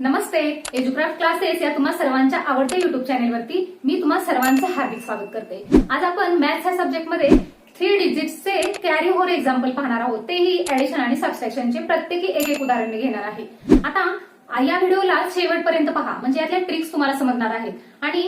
नमस्ते एज्युक्राफ्ट classes या तुम्हा सर्वांच्या आवडत्या युट्यूब चॅनेलवरती मी तुम्हा सर्वांचं हार्दिक स्वागत करते. आज आपण मॅथ्स या सब्जेक्टमध्ये थ्री डिजिटचे कॅरी ओव्हर एक्झाम्पल पाहणार आहोत. तेही ऍडिशन आणि सबस्ट्रॅक्शनचे प्रत्येकी एक एक उदाहरण घेणार आहे. आता या व्हिडिओला शेवटपर्यंत पहा. म्हणजे यातल्या ट्रिक्स तुम्हाला समजणार आहेत. आणि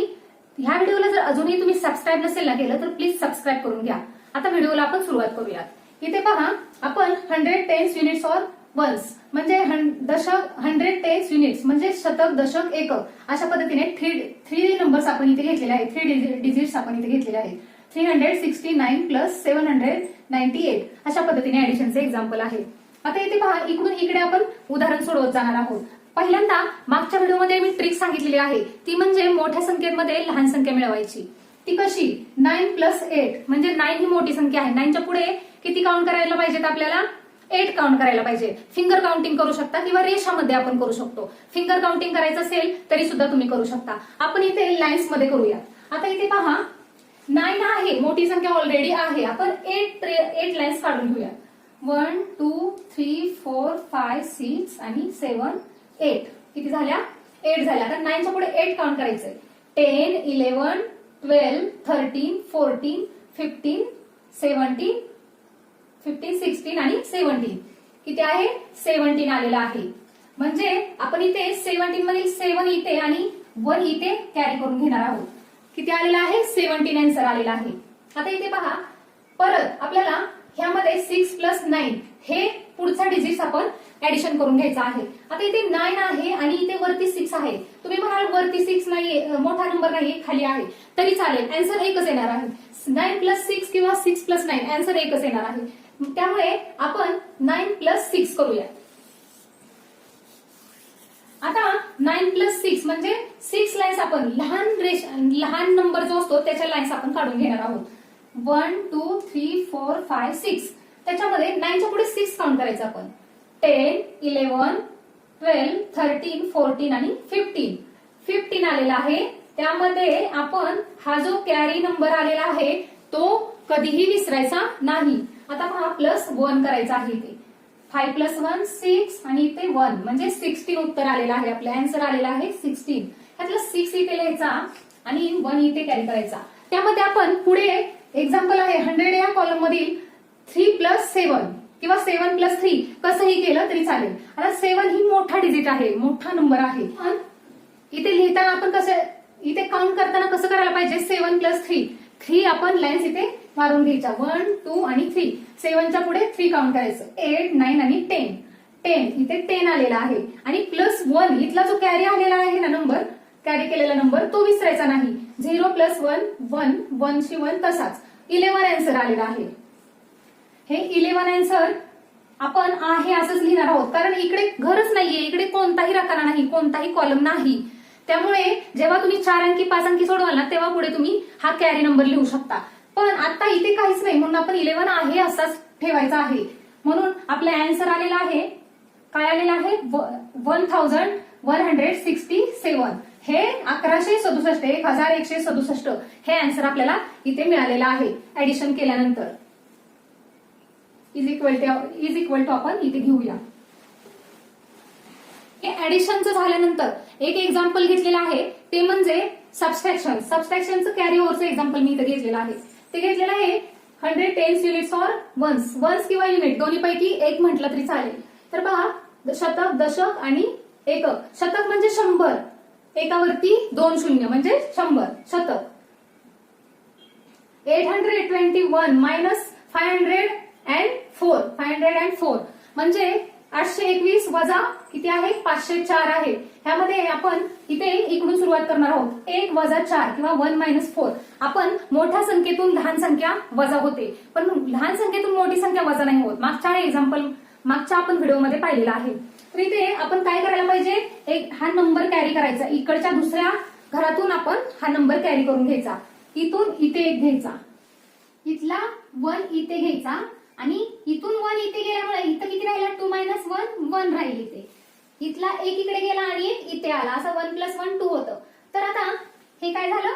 ह्या व्हिडिओला जर अजूनही तुम्ही सबस्क्राईब नसेल ना केलं तर प्लीज सबस्क्राईब करून घ्या. आता व्हिडिओला आपण सुरुवात करूयात. इथे पहा आपण hundred tens units or ones म्हणजे दशक हंड्रेड टेन्स युनिट्स म्हणजे शतक दशक एकक. अशा पद्धतीने थ्री थ्री नंबर्स आपण इथे घेतलेले आहेत. थ्री डिजिट्स आपण इथे घेतलेले आहेत. Three hundred sixty nine plus seven hundred ninety eight अशा पद्धतीने ऍडिशनचे एक्झाम्पल आहे. आता इथे पहा इकडून इकडे आपण उदाहरण सोडवत जाणार आहोत. पहिल्यांदा मागच्या व्हिडिओमध्ये मी ट्रिक सांगितलेली आहे. ती म्हणजे मोठ्या संख्येमध्ये लहान संख्या मिळवायची. ती कशी? नाईन प्लस एट म्हणजे नाईन ही मोठी संख्या आहे. नाईनच्या पुढे किती काउंट करायला पाहिजेत आपल्याला? एट काउंट करायला पाहिजे. फिंगर काउंटिंग करू शकता किंवा रेषामध्ये आपण करू शकतो. फिंगर काउंटिंग करायचं असेल तरी सुद्धा तुम्ही करू शकता. आपण इथे लाईन्समध्ये करूया आता इथे पहा. नाईन आहे. मोठी संख्या ऑलरेडी आहे. आपण एट एट लाईन्स काढून घेऊया one two three four five six आणि सेवन एट किती झाल्या? एट झाल्या. आता नाईनच्या पुढे एट काउंट करायचंय. Ten eleven twelve thirteen fourteen fifteen seventeen fifteen sixteen आणि सेव्हन्टीन किती आहे सेव्हन्टीन आलेलं आहे. म्हणजे आपण इथे सेव्हन्टीन मधील सेव्हन इथे आणि वन इथे कॅरी करून घेणार आहोत. किती आलेला आहे? सेव्हन्टीन आन्सर आलेला आहे. आता इथे पहा. परत आपल्याला ह्यामध्ये सिक्स प्लस नाईन हे पुढचा डिजिट आपण ऍडिशन करून घ्यायचा आहे. आता इथे नाईन आहे आणि इथे वरती सिक्स आहे. तुम्ही म्हणाल वरती सिक्स नाही मोठा नंबर नाही खाली आहे. तरी चालेल. अँसर एकच येणार आहे. नाईन प्लस सिक्स किंवा सिक्स प्लस नाईन अँसर एकच येणार आहे. त्यामुळे आपण नाईन प्लस सिक्स करूया. आता नाईन प्लस सिक्स म्हणजे सिक्स लाईन्स आपण लहान रेश लहान नंबर जो असतो त्याच्या लाईन्स आपण काढून घेणार आहोत. One two three four five six त्याच्यामध्ये नाईनच्या पुढे सिक्स काउंट करायचं आपण. Ten eleven twelve thirteen fourteen आणि फिफ्टीन फिफ्टीन आलेला आहे. त्यामध्ये आपण हा जो कॅरी नंबर आलेला आहे तो कधीही विसरायचा नाही. आता हा प्लस वन करायचा आहे इथे. फाईव्ह प्लस वन सिक्स आणि इथे वन म्हणजे सिक्स्टीन उत्तर आलेलं आहे. आपलं अँसर आलेला आहे सिक्स्टीन ह्यातला सिक्स इथे लिहायचा आणि वन इथे कॅरी करायचा. त्यामध्ये आपण पुढे एक्झाम्पल आहे. हंड्रेड या कॉलम मधील थ्री प्लस सेवन किंवा सेवन प्लस थ्री कसंही केलं तरी चालेल. आता सेवन ही मोठा डिजिट आहे. मोठा नंबर आहे. पण इथे लिहिताना आपण कसं इथे काउंट करताना कसं करायला पाहिजे? सेवन प्लस थ्री थ्री आपण लाईन्स इथे मारून घ्यायच्या वन टू आणि थ्री सेवनच्या पुढे थ्री काउंट करायचं. एट नाईन आणि टेन टेन इथे टेन आलेला आहे. आणि प्लस वन इथला जो कॅरी आलेला आहे ना नंबर कॅरी केलेला नंबर तो विसरायचा नाही. Zero plus one one one शी वन तसाच. इलेव्हन अँसर आलेला आहे. हे इलेव्हन अँसर आपण आहे असंच लिहिणार आहोत. कारण इकडे घरच नाहीये. इकडे कोणताही रकाना नाही कोणताही कॉलम नाही. त्यामुळे जेव्हा तुम्ही चार अंकी पाच अंकी सोडवाल ना तेव्हा पुढे तुम्ही हा कॅरी नंबर लिहू शकता. पण आता इथे काहीच नाही. म्हणून आपण इलेव्हन आहे असाच ठेवायचा आहे. म्हणून आपला अँसर आलेला आहे. काय आलेला आहे? One thousand one hundred sixty seven हे अकराशे सदुसष्ट एक हजार एकशे सदुसष्ट हे अँसर आपल्याला इथे मिळालेलं आहे. ऍडिशन केल्यानंतर. Is equal to is equal to आपण इथे घेऊया. हे ऍडिशनचं झाल्यानंतर एक एक्झाम्पल घेतलेलं आहे. ते म्हणजे सबस्ट्रॅक्शन सबस्ट्रॅक्शनचं कॅरी ओव्हरचं एक्झाम्पल मी इथे घेतलेलं आहे. ते घेतलेलं आहे hundred tens units or ones ones किंवा युनिट दोन्हीपैकी एक म्हटलं तरी चालेल. तर पहा शतक दशक आणि एकक. शतक म्हणजे शंभर. एकावरती दोन शून्य म्हणजे शंभर. शतक. Eight hundred twenty one minus five hundred and four five hundred and four म्हणजे आठशे एकवीस वजा किती आहे? पाचशे चार आहे. ह्यामध्ये आपण इथे इकडून सुरुवात करणार आहोत. एक वजा चार किंवा वन मायनस फोर. आपण मोठ्या संख्येतून लहान संख्या वजा होते. पण लहान संख्येतून मोठी संख्या वजा नाही होत. मागच्या एक्झाम्पल मागच्या आपण व्हिडिओमध्ये पाहिलेला आहे. तर इथे आपण काय करायला पाहिजे? एक हा नंबर कॅरी करायचा. इकडच्या दुसऱ्या घरातून आपण हा नंबर कॅरी करून घ्यायचा. इथून इथे एक घ्यायचा. इथला वन इथे घ्यायचा. आणि इथून वन इथे गेल्यामुळे इथं किती राहिला? टू मायनस वन वन राहील इथे. इथला एक इकडे गेला आणि एक इथे आला. असं वन प्लस वन टू होतं. तर आता हे काय झालं?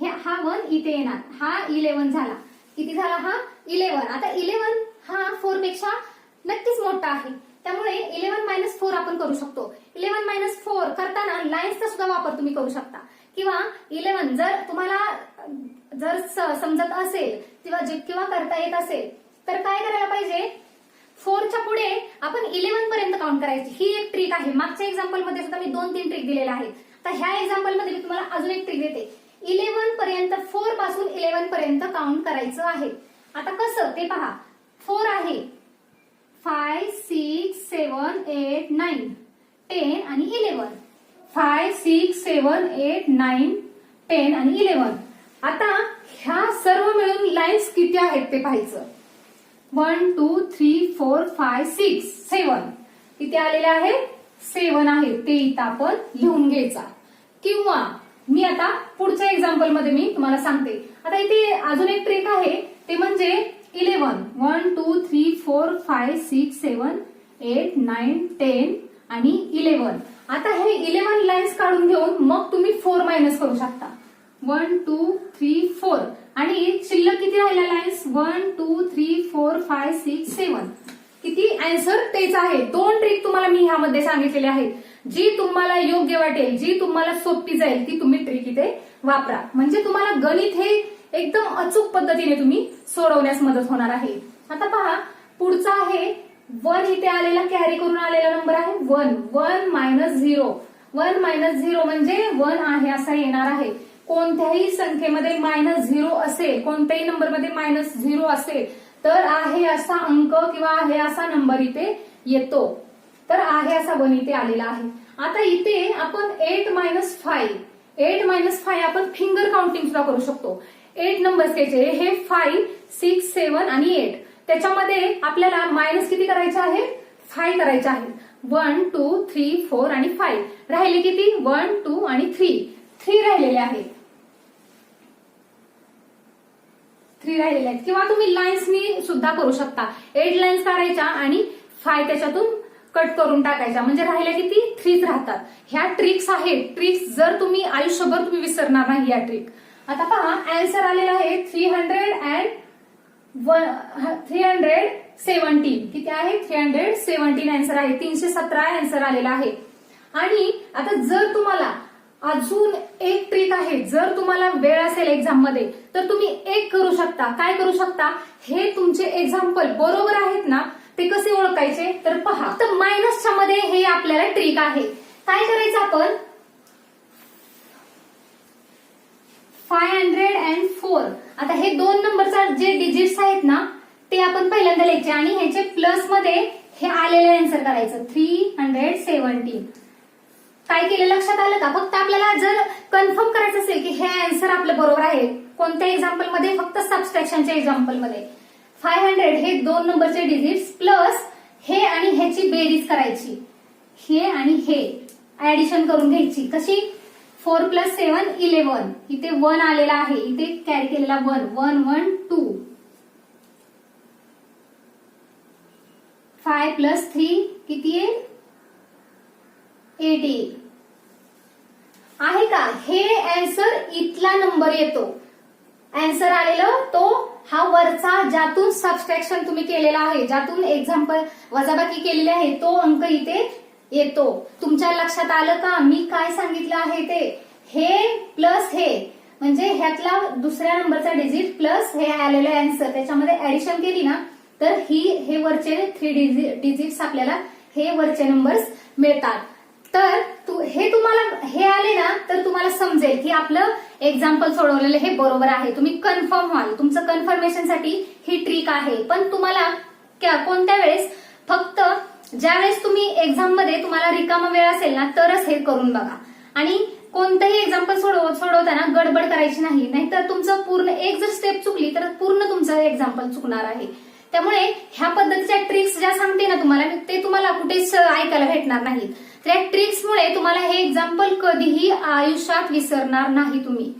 हे हा वन इथे येणार. हा इलेव्हन झाला. किती झाला हा? इलेव्हन आता इलेव्हन हा फोरपेक्षा नक्कीच मोठा आहे. त्यामुळे इलेव्हन मायनस फोर आपण करू शकतो. इलेव्हन मायनस फोर करताना लाईन्सचा सुद्धा वापर तुम्ही करू शकता. किंवा इलेव्हन जर तुम्हाला जर स- समजत असेल किंवा जे किंवा करता येत असेल तर काय करायला पाहिजे? फोरच्या पुढे आपण इलेव्हन पर्यंत काउंट करायची. ही एक ट्रिक आहे. मागच्या एक्झाम्पलमध्ये सुद्धा मी दोन तीन ट्रिक दिलेल्या आहेत. तर ह्या एक्झाम्पलमध्ये मी तुम्हाला अजून एक ट्रिक देते. इलेव्हन पर्यंत फोरपासून इलेव्हन पर्यंत काउंट करायचं आहे. आता कसं? ते पहा. फोर आहे. Five six seven eight nine ten आणि eleven five six seven eight nine ten आणि इलेव्हन आता ह्या सर्व मिळून लाईन्स किती आहेत ते पाहायचं. One two three four five six seven. इथे आलेले आहे सेवन आहे. ते इथं आपण लिहून घ्यायचा. किंवा मी आता पुढच्या एक्झाम्पलमध्ये मी तुम्हाला सांगते. आता इथे अजून एक ट्रिक आहे. ते म्हणजे eleven one two three four five six seven eight nine ten आणि इलेव्हन आता हे इलेव्हन लाईन्स काढून घेऊन मग तुम्ही फोर मायनस करू शकता. वन टू थ्री फोर आणि शिल्लक किती राहिलेला आहे? One two three four five six seven किती अँसर तेच आहे. दोन ट्रिक तुम्हाला मी ह्यामध्ये सांगितलेले आहेत. जी तुम्हाला योग्य वाटेल जी तुम्हाला सोपी जाईल ती तुम्ही ट्रिक इथे वापरा. म्हणजे तुम्हाला गणित हे एकदम अचूक पद्धतीने तुम्ही सोडवण्यास मदत होणार आहे. आता पहा पुढचा आहे. वन इथे आलेला कॅरी करून आलेला नंबर आहे. One one minus zero one minus zero म्हणजे वन आहे असा येणार आहे. कोणत्याही संख्येमध्ये मायनस झिरो असेल कोणत्याही नंबरमध्ये मायनस झिरो असेल तर आहे असा अंक किंवा आहे असा नंबर इथे येतो. तर आहे असा वन इथे आलेला आहे. आता इथे आपण eight minus five eight minus five आपण फिंगर काउंटिंग सुद्धा करू शकतो. एट नंबर्स त्याचे हे फाईव्ह सिक्स सेवन आणि एट त्याच्यामध्ये आपल्याला मायनस किती करायचे आहे? फाय करायचे आहे. वन टू थ्री फोर आणि फाईव्ह राहिले किती? वन टू आणि थ्री थ्री राहिलेले आहेत. थ्री राहिलेले आहेत. किंवा तुम्ही लाईन्सनी सुद्धा करू शकता. एट लाईन्स काढायच्या आणि फाय त्याच्यातून कट करून टाकायच्या. म्हणजे राहिल्या किती? थ्रीच राहतात. ह्या ट्रिक्स आहेत. ट्रिक्स जर तुम्ही आयुष्यभर तुम्ही विसरणार नाही या ट्रिक आता पहा अँसर आलेला आहे three hundred and three hundred seventeen किती आहे? थ्री हंड्रेड सेव्हन्टीन अँसर आहे. तीनशे सतरा अँसर आलेला आहे. आणि आता जर तुम्हाला अजून एक ट्रिक आहे. जर तुम्हाला वेळ असेल एक्झाममध्ये तर तुम्ही एक करू शकता. काय करू शकता? हे तुमचे एक्झाम्पल बरोबर आहेत ना ते कसे ओळखायचे? तर पहा. तर मायनसच्या मध्ये हे आपल्याला ट्रिक आहे. काय करायचं आपण? फाय हंड्रेड अँड फोर आता हे दोन नंबरचा जे डिजिट्स आहेत ना ते आपण पहिल्यांदा लिहायचे आणि ह्याचे प्लसमध्ये हे आलेले आन्सर करायचं. थ्री हंड्रेड सेव्हन्टीन काय केलं? लक्षात आलं का? फक्त आपल्याला जर कन्फर्म करायचं असेल की हे आन्सर आपलं बरोबर आहे कोणत्या एक्झाम्पलमध्ये फक्त सबस्ट्रॅक्शनच्या एक्झाम्पलमध्ये फाय हंड्रेड हे दोन नंबरचे डिजिट्स प्लस हे आणि ह्याची बेरीज करायची. हे आणि हे. ऍडिशन करून घ्यायची. कशी? फोर प्लस सेवन इलेवन इथे वन आलेला आहे. इथे कॅरी केलेला one one one two five plus three किती आहे? एट आहे का? हे अँसर इथला नंबर येतो. अँसर आलेलं तो हा वरचा ज्यातून सबस्ट्रॅक्शन तुम्ही केलेला आहे ज्यातून एक्झाम्पल वजाबाकी केलेली आहे तो अंक इथे येतो. तुमच्या लक्षात आलं का? मी काय सांगितलं आहे ते? हे प्लस हे. म्हणजे ह्यातला दुसऱ्या नंबरचा डिजिट प्लस हे आलेलं अँसर त्याच्यामध्ये ऍडिशन केली ना तर ही हे वरचे थ्री डिजिट्स आपल्याला हे वरचे नंबर्स मिळतात. तर तु, हे तुम्हाला हे आले ना तर तुम्हाला समजेल की आपलं एक्झाम्पल सोडवलेलं हे बरोबर आहे. तुम्ही कन्फर्म व्हाल. तुमचं कन्फर्मेशनसाठी ही ट्रिक आहे. पण तुम्हाला क्या- कोणत्या वेळेस फक्त ज्यावेळेस तुम्ही एक्झाममध्ये तुम्हाला रिकामा वेळ असेल ना तरच हे करून बघा. आणि कोणतंही एक्झाम्पल सोडव सोडवताना गडबड करायची नाही. नाहीतर तुमचं पूर्ण एक जर स्टेप चुकली तर पूर्ण तुमचं एक्झाम्पल चुकणार आहे. त्यामुळे ह्या पद्धतीच्या ट्रिक्स ज्या सांगते ना तुम्हाला ते तुम्हाला कुठेच ऐकायला भेटणार नाहीत. तर या ट्रिक्समुळे तुम्हाला हे एक्झाम्पल कधीही आयुष्यात विसरणार नाही तुम्ही.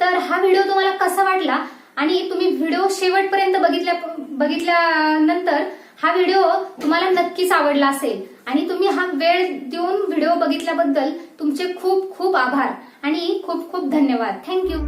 तर हा व्हिडिओ तुम्हाला कसा वाटला आणि तुम्ही व्हिडिओ शेवटपर्यंत बघितल्या बघितल्यानंतर हा व्हिडिओ तुम्हाला नक्कीच आवडला असेल. आणि तुम्ही हा वेळ देऊन व्हिडिओ बघितल्याबद्दल तुमचे खूप खूप आभार आणि खूप खूप धन्यवाद. थँक्यू